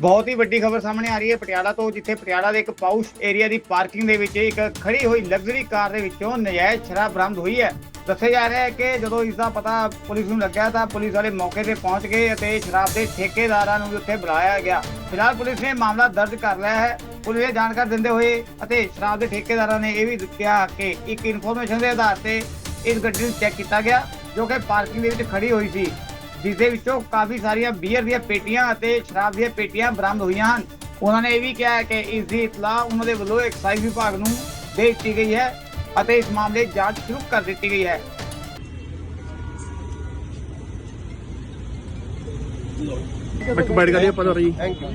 ਬਹੁਤ ਹੀ ਵੱਡੀ ਖਬਰ ਸਾਹਮਣੇ ਆ ਰਹੀ ਹੈ। ਪਟਿਆਲਾ ਤੋਂ ਜਿੱਥੇ ਪਟਿਆਲਾ ਦੇ ਇੱਕ ਪਾਊਸ਼ ਏਰੀਆ ਦੀ ਪਾਰਕਿੰਗ ਦੇ ਵਿੱਚ ਇੱਕ ਖੜੀ ਹੋਈ ਲਗਜ਼ਰੀ ਕਾਰ ਦੇ ਵਿੱਚੋਂ ਨਜਾਇਜ਼ ਸ਼ਰਾਬ ਬਰਾਮਦ ਹੋਈ ਹੈ। ਦੱਸਿਆ ਜਾ ਰਿਹਾ ਹੈ ਕਿ ਜਦੋਂ ਇਸ ਦਾ ਪਤਾ ਪੁਲਿਸ ਨੂੰ ਲੱਗਿਆ ਤਾਂ ਪੁਲਿਸ ਵਾਲੇ ਮੌਕੇ ਤੇ ਪਹੁੰਚ ਗਏ ਅਤੇ ਸ਼ਰਾਬ ਦੇ ਠੇਕੇਦਾਰਾਂ ਨੂੰ ਵੀ ਉੱਥੇ ਬੁਲਾਇਆ ਗਿਆ। ਫਿਲਹਾਲ ਪੁਲਿਸ ਨੇ ਮਾਮਲਾ ਦਰਜ ਕਰ ਲਿਆ ਹੈ। ਪੁਲਿਸ ਨੇ ਜਾਣਕਾਰੀ ਦਿੰਦੇ ਹੋਏ ਅਤੇ ਸ਼ਰਾਬ ਦੇ ਠੇਕੇਦਾਰਾਂ ਨੇ ਇਹ ਵੀ ਕਿਹਾ ਕਿ ਇੱਕ ਇਨਫੋਰਮੇਸ਼ਨ ਦੇ ਆਧਾਰ ਤੇ ਇਸ ਗੱਡੀ ਨੂੰ ਚੈੱਕ ਕੀਤਾ ਗਿਆ ਜੋ ਕਿ ਪਾਰਕਿੰਗ ਦੇ ਵਿੱਚ ਖੜੀ ਹੋਈ ਸੀ। ਜਿਸ ਦੇ ਵਿੱਚੋਂ ਕਾਫੀ ਸਾਰੀਆਂ ਬੀਅਰ ਦੀਆਂ ਪੇਟੀਆਂ ਅਤੇ ਸ਼ਰਾਬ ਦੀਆਂ ਪੇਟੀਆਂ ਬਰਾਮਦ ਹੋਈਆਂ ਹਨ। ਉਹਨਾਂ ਨੇ ਇਹ ਵੀ ਕਿਹਾ ਹੈ ਕਿ ਇਸ ਦੀ ਇਤਲਾਹ ਉਹਨਾਂ ਦੇ ਵੱਲੋਂ ਐਕਸਾਈਜ਼ ਵਿਭਾਗ ਨੂੰ ਦੇ ਦਿੱਤੀ ਗਈ ਹੈ ਅਤੇ ਇਸ ਮਾਮਲੇ ਦੀ ਜਾਂਚ ਸ਼ੁਰੂ ਕਰ ਦਿੱਤੀ ਗਈ ਹੈ। ਇੱਕ ਬੈਠ ਗਈ ਆਪਾਂ ਜੀ। ਥੈਂਕ ਯੂ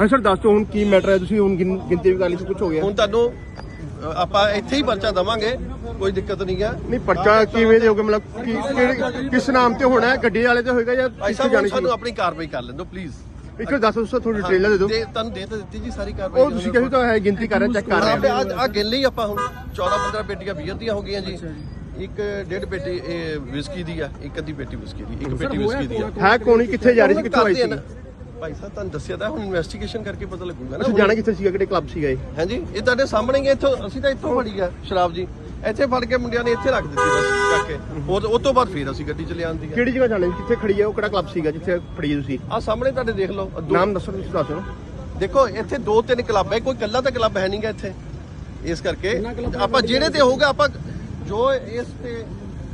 ਹਾਂ ਸਰ ਦੱਸ ਦਿਓ ਹੁਣ ਕੀ ਮੈਟਰ ਹੈ? ਤੁਸੀਂ ਹੁਣ ਗਿਣ- ਗਿਣਤੀ ਵੀ ਕਰ ਲਈ ਸੀ ਕੁਝ ਹੋ ਗਿਆ। ਹੁਣ ਤੁਹਾਨੂੰ ਆਪਾਂ ਇੱਥੇ ਹੀ ਪਰਚਾ ਦਵਾਂਗੇ। ਕੋਈ ਦਿੱਕਤ ਨਹੀਂ ਹੈ। ਨਹੀਂ ਪਰਚਾ ਕਿਵੇਂ ਦਿਓਗੇ? ਮਤਲਬ ਕੀ ਕਿਹੜੇ- ਕਿਸ ਨਾਮ ਤੇ ਹੋਣਾ ਹੈ? ਗੱਡੀ ਵਾਲੇ ਤੇ ਹੋਏਗਾ ਜਾਂ ਭਾਈ ਕਿਸ ਸਾਹਿਬ ਜਾਣੀ ਸਾਨੂੰ ਆਪਣੀ ਕਾਰਵਾਈ ਕਰ ਲੈਣ ਦਿਓ ਪਲੀਜ਼ ਇੱਕ ਵਾਰ ਦੱਸ ਦਿਓ ਥੋੜੀ ਡਿਟੇਲ ਦੇ ਦਿਓ। ਤੁਹਾਨੂੰ ਦੇ ਤਾਂ ਦਿੱਤੀ ਜੀ ਸਾਰੀ ਕਾਰਵਾਈ ਉਹ ਤੁਸੀਂ ਕਹਿੰਦੇ ਤਾਂ ਹੈ ਗਿਣਤੀ ਕਰ ਰਹੇ ਚੈੱਕ ਕਰ ਰਹੇ ਆ ਆ ਗਿਣ ਲਈ ਆਪਾਂ ਹੁਣ 14 15 ਪੇਟੀਆਂ ਬੀਅਰ ਦੀਆਂ ਹੋ ਗਈਆਂ ਜੀ। ਇੱਕ ਡੇਢ ਪੇਟੀ ਇਹ ਵਿਸਕੀ ਦੀ ਆ ਇੱਕ ਅੱਧੀ ਪੇਟੀ ਵਿਸਕੀ ਦੀ ਇੱਕ ਪੇਟੀ ਵਿਸਕੀ ਦੀ ਆ। ਹੈ ਕੌਣੀ ਕਿੱਥੇ ਜਾ ਰਹੀ ਸੀ ਕਿੱਥੋਂ ਆਈ ਸੀ। ਭਾਈ ਸਾਹਿਬ ਤੁਹਾਨੂੰ ਦੱਸਿਆ ਤਾਂ ਹੁਣ ਇਨਵੈਸਟੀਗੇਸ਼ਨ ਕਰਕੇ ਪਤਾ ਲੱਗੂਗਾ ਨਾ। ਜਾਣਾ ਕਿੱਥੇ ਸੀਗਾ ਕਿਹੜੇ ਕਲੱਬ ਸੀਗਾ ਇਹ? ਹਾਂਜੀ ਇਹ ਤੁਹਾਡੇ ਸਾਹਮਣੇ ਹੀ ਹੈ, ਇੱਥੋਂ ਅਸੀਂ ਤਾਂ ਇੱਥੋਂ ਫੜੀ ਆ ਸ਼ਰਾਬ ਜੀ। ਇੱਥੇ ਫੜ ਕੇ ਮੁੰਡਿਆਂ ਨੇ ਇੱਥੇ ਰੱਖ ਦਿੱਤੀ ਬਸ ਚੱਕ ਕੇ ਉਹ ਉਹ ਤੋਂ ਬਾਅਦ ਫੇਰ ਅਸੀਂ ਗੱਡੀ ਚ ਲਿਆਂਦੀ ਆ। ਕਿਹੜੀ ਜਗ੍ਹਾ ਜਾਣਾ? ਕਿੱਥੇ ਖੜੀ ਹੈ ਉਹ ਕਿਹੜਾ ਕਲੱਬ ਸੀਗਾ ਜਿੱਥੇ ਖੜੀ ਤੁਸੀਂ ਆ ਸਾਹਮਣੇ ਤੁਹਾਡੇ ਦੇਖ ਲਓ। ਆਹ ਦੋ- ਨਾਮ ਦੱਸੋ ਤੁਸੀਂ ਦੱਸ ਦਿਓ। ਦੇਖੋ ਇੱਥੇ ਦੋ ਤਿੰਨ ਕਲੱਬ ਹੈ ਕੋਈ ਕੱਲਾ ਤਾਂ ਕਲੱਬ ਹੈ ਨਹੀਂਗਾ ਇੱਥੇ। ਇਸ ਕਰਕੇ ਆਪਾਂ ਜਿਹੜੇ ਤੇ ਹੋਊਗਾ ਆਪਾਂ ਜੋ ਇਸ ਤੇ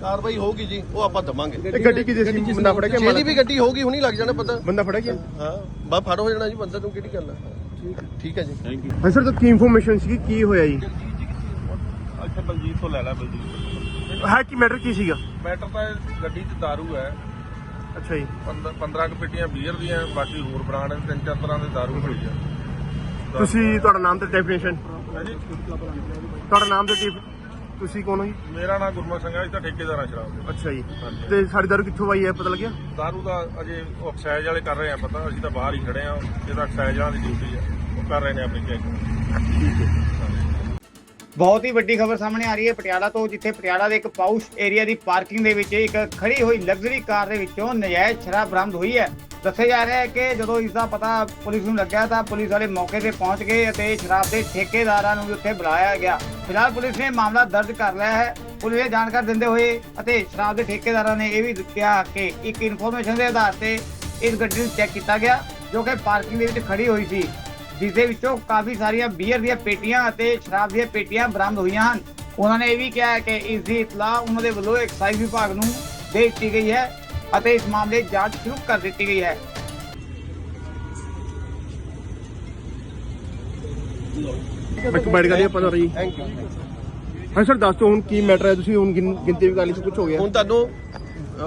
ਕਾਰਵਾਈ ਹੋਊਗੀ ਜੀ ਉਹ ਆਪਾਂ ਦਵਾਂਗੇ। ਇਹ ਗੱਡੀ ਕਿਹਦੀ ਸੀ? ਬੰਦਾ ਫੜਿਆ ਕਿ ਜਿਹੜੀ ਵੀ ਗੱਡੀ ਹੋਊਗੀ ਹੁਣੀ ਲੱਗ ਜਾਣਾ ਪਤਾ। ਬੰਦਾ ਫੜਿਆ ਗਿਆ ਹਾਂ। ਬਾ ਫੜ ਹੋ ਜਾਣਾ ਜੀ ਬੰਦਾ ਤੂੰ ਕਿਹੜੀ ਗੱਲ ਆ? ਠੀਕ ਹੈ। ਜੀ। ਹਾਂ ਸਰ ਤਾਂ ਕੀ ਇਨਫੋਰਮੇਸ਼ਨ ਸੀ? ਕੀ ਹੋਇਆ ਜੀ? ਅੱਛਾ ਬਲਜੀਤ ਤੋਂ ਲੈ ਲੈ ਬਲਜੀਤ ਹੈ ਕੀ ਮੈਟਰ ਕੀ ਸੀਗਾ? ਮੈਟਰ ਤਾਂ ਇਹ ਗੱਡੀ 'ਚ ਦਾਰੂ ਹੈ। ਅੱਛਾ ਜੀ। 15 ਕੁ ਪੇਟੀਆਂ ਬੀਅਰ ਦੀਆਂ ਬਾਕੀ ਹੋਰ ਬ੍ਰਾਂਡ ਦੇ ਤਿੰਨ ਚਾਰ ਤਰ੍ਹਾਂ ਦੇ ਦਾਰੂ ਖੜੀ ਆ ਤੁਸੀਂ ਤੁਹਾਡਾ ਨਾਮ ਤੇ ਡੈਫੀਨੇਸ਼ਨ ਤੁਹਾਡਾ ਨਾਮ ਤੇ ਤੁਸੀਂ ਕੌਣ ਹੋ ਜੀ? ਮੇਰਾ ਨਾਮ ਗੁਰਮੁਖ ਸਿੰਘ ਹੈ ਅਸੀਂ ਤਾਂ ਠੇਕੇਦਾਰ ਸ਼ਰਾਬ ਦੇ। ਅੱਛਾ ਜੀ। ਤੇ ਸਾਡੀ ਦਾਰੂ ਕਿੱਥੋਂ ਆਈ ਹੈ ਪਤਾ ਲੱਗਿਆ? ਦਾਰੂ ਦਾ ਅਜੇ ਐਕਸਾਈਜ਼ ਵਾਲੇ ਕਰ ਰਹੇ ਆ ਪਤਾ ਅਸੀਂ ਤਾਂ ਬਾਹਰ ਹੀ ਖੜੇ ਆ ਇਹਦਾ ਐਕਸਾਈਜ਼ ਵਾਲਿਆਂ ਦੀ ਡਿਊਟੀ ਆ ਉਹ ਕਰ ਰਹੇ ਨੇ ਆਪਣੀ ਚੈੱਕ ਬਹੁਤ ਹੀ ਵੱਡੀ ਖਬਰ ਸਾਹਮਣੇ ਆ ਰਹੀ ਹੈ। ਪਟਿਆਲਾ ਤੋਂ ਜਿੱਥੇ ਪਟਿਆਲਾ ਦੇ ਇੱਕ ਪਾਊਸ਼ ਏਰੀਆ ਦੀ ਪਾਰਕਿੰਗ ਦੇ ਵਿੱਚ ਇੱਕ ਖੜੀ ਹੋਈ ਲਗਜ਼ਰੀ ਕਾਰ ਦੇ ਵਿੱਚੋਂ ਨਜਾਇਜ਼ ਸ਼ਰਾਬ ਬਰਾਮਦ ਹੋਈ ਹੈ। ਦੱਸਿਆ ਜਾ ਰਿਹਾ ਹੈ ਕਿ ਜਦੋਂ ਇਸ ਦਾ ਪਤਾ ਪੁਲਿਸ ਨੂੰ ਲੱਗਿਆ ਤਾਂ ਪੁਲਿਸ ਵਾਲੇ ਮੌਕੇ ਤੇ ਪਹੁੰਚ ਗਏ ਅਤੇ ਸ਼ਰਾਬ ਦੇ ਠੇਕੇਦਾਰਾਂ ਨੂੰ ਵੀ ਉੱਥੇ ਬੁਲਾਇਆ ਗਿਆ। ਫਿਲਹਾਲ ਪੁਲਿਸ ਨੇ ਮਾਮਲਾ ਦਰਜ ਕਰ ਲਿਆ ਹੈ। ਪੁਲਿਸ ਨੇ ਜਾਣਕਾਰੀ ਦਿੰਦੇ ਹੋਏ ਅਤੇ ਸ਼ਰਾਬ ਦੇ ਠੇਕੇਦਾਰਾਂ ਨੇ ਇਹ ਵੀ ਕਿਹਾ ਕਿ ਇੱਕ ਇਨਫੋਰਮੇਸ਼ਨ ਦੇ ਆਧਾਰ ਤੇ ਇਸ ਗੱਡੀ ਨੂੰ ਚੈੱਕ ਕੀਤਾ ਗਿਆ ਜੋ ਕਿ ਪਾਰਕਿੰਗ ਦੇ ਵਿੱਚ ਖੜੀ ਹੋਈ ਸੀ। ਜਿਸ ਦੇ ਵਿੱਚੋਂ ਕਾਫੀ ਸਾਰੀਆਂ ਬੀਅਰ ਦੀਆਂ ਪੇਟੀਆਂ ਅਤੇ ਸ਼ਰਾਬ ਦੀਆਂ ਪੇਟੀਆਂ ਬਰਾਮਦ ਹੋਈਆਂ ਹਨ। ਉਹਨਾਂ ਨੇ ਇਹ ਵੀ ਕਿਹਾ ਹੈ ਕਿ ਇਸ ਦੀ ਇਤਲਾਹ ਉਹਨਾਂ ਦੇ ਵੱਲੋਂ ਐਕਸਾਈਜ਼ ਵਿਭਾਗ ਨੂੰ ਦੇ ਦਿੱਤੀ ਗਈ ਹੈ ਅਤੇ ਇਸ ਮਾਮਲੇ ਦੀ ਜਾਂਚ ਸ਼ੁਰੂ ਕਰ ਦਿੱਤੀ ਗਈ ਹੈ। ਇੱਕ ਬੈਠ ਗਈ ਆਪਾਂ ਜੀ ਥੈਂਕ ਯੂ ਹਾਂ ਸਰ ਦੱਸ ਹੁਣ ਕੀ ਮੈਟਰ ਹੈ? ਤੁਸੀਂ ਹੁਣ ਗਿਣ- ਗਿਣਤੀ ਵੀ ਕਰ ਲਈ ਸੀ ਕੁਝ ਹੋ ਗਿਆ। ਹੁਣ ਤੁਹਾਨੂੰ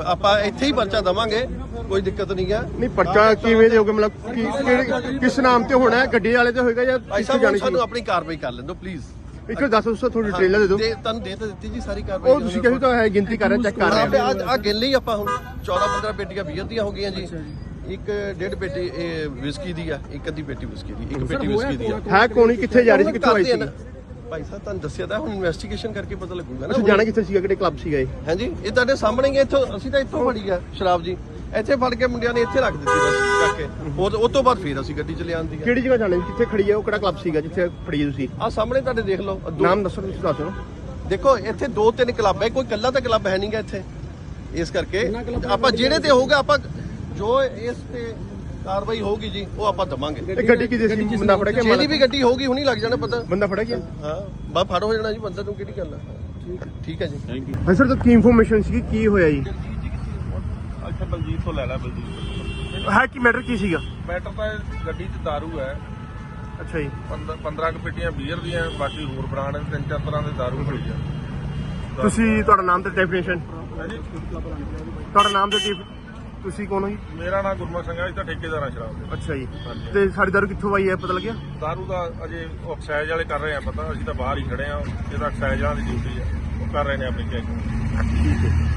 ਆਪਾਂ ਇੱਥੇ ਹੀ ਪਰਚਾ ਦਵਾਂਗੇ ਕੋਈ ਦਿੱਕਤ ਨਹੀਂ ਹੈ। ਨਹੀਂ ਪਰਚਾ ਕਿਵੇਂ ਦਿਓਗੇ? ਮਤਲਬ ਕੀ ਕਿਹੜੇ- ਕਿਸ ਨਾਮ ਤੇ ਹੋਣਾ ਹੈ? ਗੱਡੀ ਵਾਲੇ ਤੇ ਹੋਏਗਾ ਜਾਂ ਭਾਈ ਸਾਹਿਬ ਸਾਨੂੰ ਆਪਣੀ ਕਾਰਵਾਈ ਕਰ ਲੈਣ ਦਿਓ ਪਲੀਜ਼ ਇੱਕ ਦੱਸ ਦਿਓ ਥੋੜੀ ਡਿਟੇਲ ਦੇ ਦਿਓ। ਦੇ ਤੁਹਾਨੂੰ ਦੇ ਤਾਂ ਦਿੱਤੀ ਜੀ ਸਾਰੀ ਕਾਰਵਾਈ ਉਹ ਤੁਸੀਂ ਕਹਿੰਦੇ ਤਾਂ ਹੈ ਗਿਣਤੀ ਕਰ ਰਹੇ ਚੈੱਕ ਕਰ ਰਹੇ। ਆ ਆ ਗਿਣ ਲਈ ਆਪਾਂ ਹੁਣ। 14 15 ਪੇਟੀਆਂ ਬੀਅਰ ਦੀਆਂ ਹੋ ਗਈਆਂ ਜੀ। ਇੱਕ ਡੇਢ ਪੇਟੀ ਇਹ ਵਿਸਕੀ ਦੀ ਆ ਇੱਕ ਅੱਧੀ ਪੇਟੀ ਵਿਸਕੀ ਦੀ ਇੱਕ ਪੇਟੀ ਵਿਸਕੀ ਦੀ ਆ। ਹੈ ਕੌਣੀ? ਕਿੱਥੇ ਜਾ ਰਹੀ ਸੀ? ਕਿੱਥੋਂ ਆਈ ਸੀ। ਭਾਈ ਸਾਹਿਬ ਤੁਹਾਨੂੰ ਦੱਸਿਆ ਤਾਂ ਹੁਣ ਇਨਵੈਸਟੀਗੇਸ਼ਨ ਕਰਕੇ ਪਤਾ ਲੱਗੂਗਾ ਨਾ ਜਾਣਾ ਕਿੱਥੇ ਸੀਗਾ ਕਿਹੜੇ ਕਲੱਬ ਸੀਗਾ ਇਹ? ਹਾਂਜੀ ਇਹ ਤੁਹਾਡੇ ਸਾਹਮਣੇ ਹੀ ਹੈ, ਇੱਥੋਂ ਅਸੀਂ ਤਾਂ ਇੱਥੋਂ ਫੜੀ ਆ ਸ਼ਰਾਬ ਜੀ। ਇੱਥੇ ਫੜ ਕੇ ਮੁੰਡਿਆਂ ਨੇ ਇੱਥੇ ਰੱਖ ਦਿੱਤੀ ਬਸ ਕੇ। ਉਹ ਉਹ ਤੋਂ ਬਾਅਦ ਫੇਰ ਅਸੀਂ ਗੱਡੀ ਚ ਲਿਆਂਦੀ ਆ। ਕਿਹੜੀ ਜਗ੍ਹਾ ਜਾਣਾ ਸੀ? ਕਿੱਥੇ ਖੜੀ ਹੈ ਉਹ ਕਿਹੜਾ ਕਲੱਬ ਸੀਗਾ ਜਿੱਥੇ ਖੜੀ ਹੈ ਤੁਸੀਂ? ਆ ਸਾਹਮਣੇ ਤੁਹਾਡੇ ਦੇਖ ਲਓ ਆਹ ਦੋ- ਨਾਮ ਦੱਸੋ ਤੁਸੀਂ ਦੱਸ ਦਿਓ। ਦੇਖੋ ਇੱਥੇ ਦੋ ਤਿੰਨ ਕਲੱਬ ਹੈ ਕੋਈ ਕੱਲਾ ਤਾਂ ਕਲੱਬ ਹੈ ਨਹੀਂਗਾ ਇੱਥੇ। ਇਸ ਕਰਕੇ ਆਪਾਂ ਜਿਹੜੇ ਤੇ ਹੋਊਗਾ ਆਪਾਂ ਜੋ ਇਸ ਤੇ ਕਾਰਵਾਈ ਹੋਊਗੀ ਜੀ ਉਹ ਆਪਾਂ ਦਵਾਂਗੇ। ਇਹ ਗੱਡੀ ਕਿਹਦੀ ਸੀ? ਬੰਦਾ ਫੜਿਆ ਕਿ ਜਿਹੜੀ ਵੀ ਗੱਡੀ ਹੋਊਗੀ ਹੁਣੀ ਲੱਗ ਜਾਣਾ ਪਤਾ। ਬੰਦਾ ਫੜਿਆ ਗਿਆ ਹਾਂ ਬਾ ਫੜ ਹੋ ਜਾਣਾ ਜੀ ਬੰਦਾ ਤੂੰ ਕਿਹੜੀ ਗੱਲ ਆ? ਠੀਕ ਹੈ ਜੀ। ਹਾਂ ਸਰ ਤਾਂ ਕੀ ਇਨਫੋਰਮੇਸ਼ਨ ਸੀ ਕੀ ਹੋਇਆ ਜੀ? ਅੱਛਾ ਬਲਜੀਤ ਤੋਂ ਲੈ ਲੈ ਬਲਜੀਤ ਹੈ ਕੀ ਮੈਟਰ ਕੀ ਸੀਗਾ? ਮੈਟਰ ਤਾਂ ਇਹ ਗੱਡੀ 'ਚ ਦਾਰੂ ਹੈ। ਅੱਛਾ ਜੀ। 15 ਕੁ ਪੇਟੀਆਂ ਬੀਅਰ ਦੀਆਂ ਬਾਕੀ ਹੋਰ ਬ੍ਰਾਂਡ ਦੇ ਤਿੰਨ ਚਾਰ ਤਰ੍ਹਾਂ ਦੇ ਦਾਰੂ ਖੜੀ ਆ ਤੁਸੀਂ ਤੁਹਾਡਾ ਨਾਮ ਤੇ ਡੈਫੀਨੇਸ਼ਨ ਤੁਹਾਡਾ ਨਾਮ ਤੇ ਤੁਸੀਂ ਕੌਣ ਹੋ ਜੀ? ਮੇਰਾ ਨਾਮ ਗੁਰਮੁਖ ਸਿੰਘ ਹੈ ਅਸੀਂ ਤਾਂ ਠੇਕੇਦਾਰ ਆ ਸ਼ਰਾਬ ਦੇ। ਅੱਛਾ ਜੀ। ਹਾਂਜੀ। ਤੇ ਸਾਡੀ ਦਾਰੂ ਕਿੱਥੋਂ ਆਈ ਹੈ ਪਤਾ ਲੱਗਿਆ? ਦਾਰੂ ਦਾ ਅਜੇ ਉਹ ਐਕਸਾਈਜ਼ ਵਾਲੇ ਕਰ ਰਹੇ ਆ ਪਤਾ ਅਸੀਂ ਤਾਂ ਬਾਹਰ ਹੀ ਖੜੇ ਆ ਇਹਦਾ ਐਕਸਾਈਜ਼ ਵਾਲਿਆਂ ਦੀ ਡਿਊਟੀ ਆ ਉਹ ਕਰ ਰਹੇ ਨੇ ਆਪਣੀ ਚੈੱਕ ਠੀਕ ਹੈ।